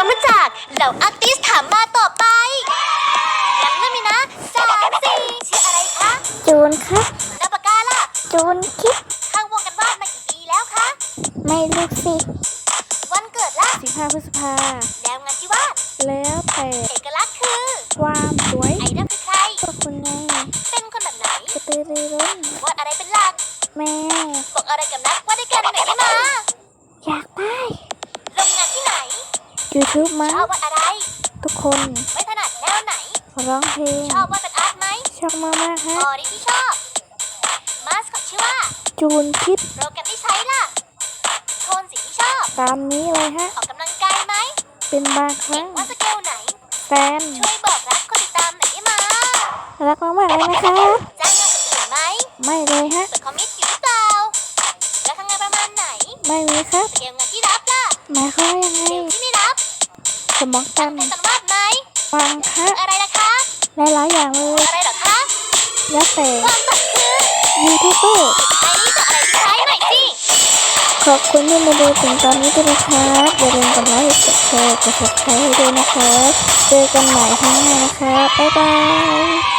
ความรู้จักเหล่าอาร์ติสถามมาต่อไปยังไม่มีนะสามสี่ชื่ออะไรคะจูนครับแล้วปากกาล่ะจูนคิดข้างวงกันวาดมากี่ปีแล้วคะไม่รู้สิวันเกิดล่ะ15พฤษภาแล้วงานที่วาดแล้วแต่เอกลักษณ์คือความสวยไอดอลคือใครก็คุณไงเป็นคนแบบไหนกระตือรือร้นวาดอะไรเป็นหลักแม่บอกอะไรกับนักวาดด้วยกันหน่อยได้ไหม YouTube มั้ชงอบวาดอะไร ทุกคนไม่ถนัดแนวไหน ร้องเพลงชอบวาดเป็นอาร์ตไหมชอบมากมากๆฮะออดิที่ชอบมาสคอตชื่อว่าจูนคิดโปรแกรมที่ใช้ล่ะโทนสีที่ชอบตามนี้เลยฮะออกกำลังกายไหมเป็นบางคเก่รั้งงว่าสเกลไหนแฟนช่วยบอกรักคนติดตามหน่อยได้ไหมรักมากๆเลยนะครับจ้างงานคนอื่นไหมไม่เลยฮะเปิดคอมมิตอยู่หรือเปล่าแล้วทำงานประมาณไหน ไม่มีครับสเกลงานที่รับล่ะหมายความว่ายังไง สเกลที่ไม่รับสมองตันเป็นตันวาดไหมฟังคคืรัอบอะไรล่ะคะหลายๆอย่างเลยอะไรเหรอคะแล้วแต่ความฝันคือยูทูบเบอร์ไอ้นี่จะอะไรที่ใช้หน่อยสิขอบคุณที่มาดูถึงตอนนี้ด้วยนะครับอย่าลืมกดไลค์กดแชร์กด subscribe ให้ด้วยนะครับเจอกันใหม่ครั้งหน้านะครับบ๊ายบาย